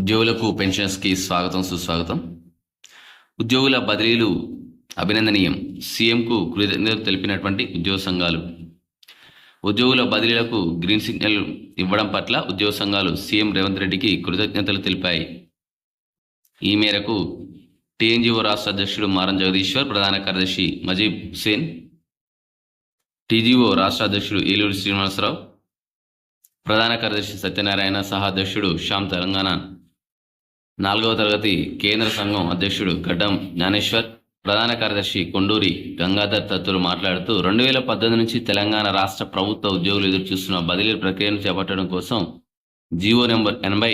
ఉద్యోగులకు పెన్షన్స్కి స్వాగతం సుస్వాగతం. ఉద్యోగుల బదిలీలు అభినందనీయం. సీఎంకు కృతజ్ఞతలు తెలిపినటువంటి ఉద్యోగ సంఘాలు. ఉద్యోగుల బదిలీలకు గ్రీన్ సిగ్నల్ ఇవ్వడం పట్ల ఉద్యోగ సంఘాలు సీఎం రేవంత్ రెడ్డికి కృతజ్ఞతలు తెలిపాయి. ఈ మేరకు టీఎన్జిఓ రాష్ట్ర అధ్యక్షుడు మారం జగదీశ్వర్ ప్రధాన కార్యదర్శి మజీబ్ హుసేన్ టీజీఓ రాష్ట్ర అధ్యక్షుడు ఏలూరు శ్రీనివాసరావు ప్రధాన కార్యదర్శి సత్యనారాయణ సహా అధ్యక్షుడు శ్యామ్ తెలంగాణ నాలుగవ తరగతి కేంద్ర సంఘం అధ్యక్షుడు గడ్డం జ్ఞానేశ్వర్ ప్రధాన కార్యదర్శి కొండూరి గంగాధర్ తత్తులు మాట్లాడుతూ రెండు వేల పద్దెనిమిది నుంచి తెలంగాణ రాష్ట్ర ప్రభుత్వ ఉద్యోగులు ఎదురుచూస్తున్న బదిలీ ప్రక్రియను చేపట్టడం కోసం జీవో నెంబర్ ఎనభై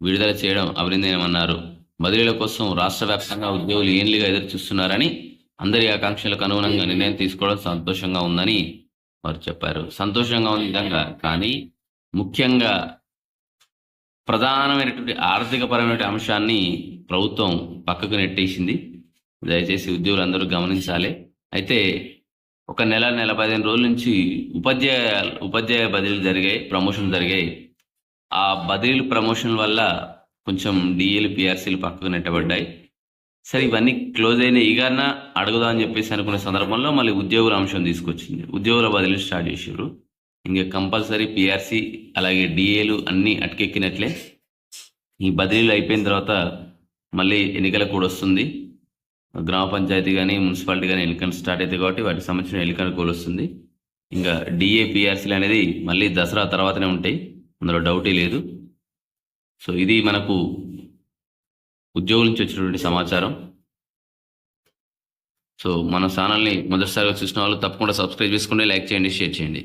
విడుదల చేయడం అభినందనమన్నారు బదిలీల కోసం రాష్ట్ర వ్యాప్తంగా ఉద్యోగులు ఏండ్లుగా ఎదురు చూస్తున్నారని అందరి ఆకాంక్షలకు అనుగుణంగా నిర్ణయం తీసుకోవడం సంతోషంగా ఉందని వారు చెప్పారు. సంతోషంగా ఉంది విధంగా కానీ ముఖ్యంగా ప్రధానమైనటువంటి ఆర్థికపరమైనటువంటి అంశాన్ని ప్రభుత్వం పక్కకు నెట్టేసింది. దయచేసి ఉద్యోగులందరూ గమనించాలి. అయితే ఒక నెల నెల పదిహేను రోజుల నుంచి ఉపాధ్యాయ ఉపాధ్యాయ బదిలీలు జరిగాయి ప్రమోషన్ జరిగాయి. ఆ బదిలీలు ప్రమోషన్ వల్ల కొంచెం డిఏలు పిఆర్సీలు పక్కకు నెట్టబడ్డాయి. సరే ఇవన్నీ క్లోజ్ అయిన ఈగాన అడుగుదామని చెప్పేసి అనుకునే సందర్భంలో మళ్ళీ ఉద్యోగుల అంశం తీసుకొచ్చింది. ఉద్యోగుల బదిలీలు స్టార్ట్ చేసారు ఇంకా కంపల్సరీ పిఆర్సీ అలాగే డిఏలు అన్నీ అటకెక్కినట్లే. ఈ బదిలీలు అయిపోయిన తర్వాత మళ్ళీ ఎన్నికల కూడా వస్తుంది. గ్రామ పంచాయతీ కానీ మున్సిపాలిటీ కానీ ఎన్నికలు స్టార్ట్ అవుతాయి కాబట్టి వాటికి సంబంధించిన ఎన్నికల కూడా వస్తుంది. ఇంకా డిఏ పిఆర్సీలు అనేది మళ్ళీ దసరా తర్వాతనే ఉంటాయి. అందులో డౌటే లేదు. సో ఇది మనకు ఉద్యోగుల నుంచి వచ్చినటువంటి సమాచారం. సో మన ఛానల్ని మొదటిసారిగా చూసిన వాళ్ళు తప్పకుండా సబ్స్క్రైబ్ చేసుకోండి లైక్ చేయండి షేర్ చేయండి.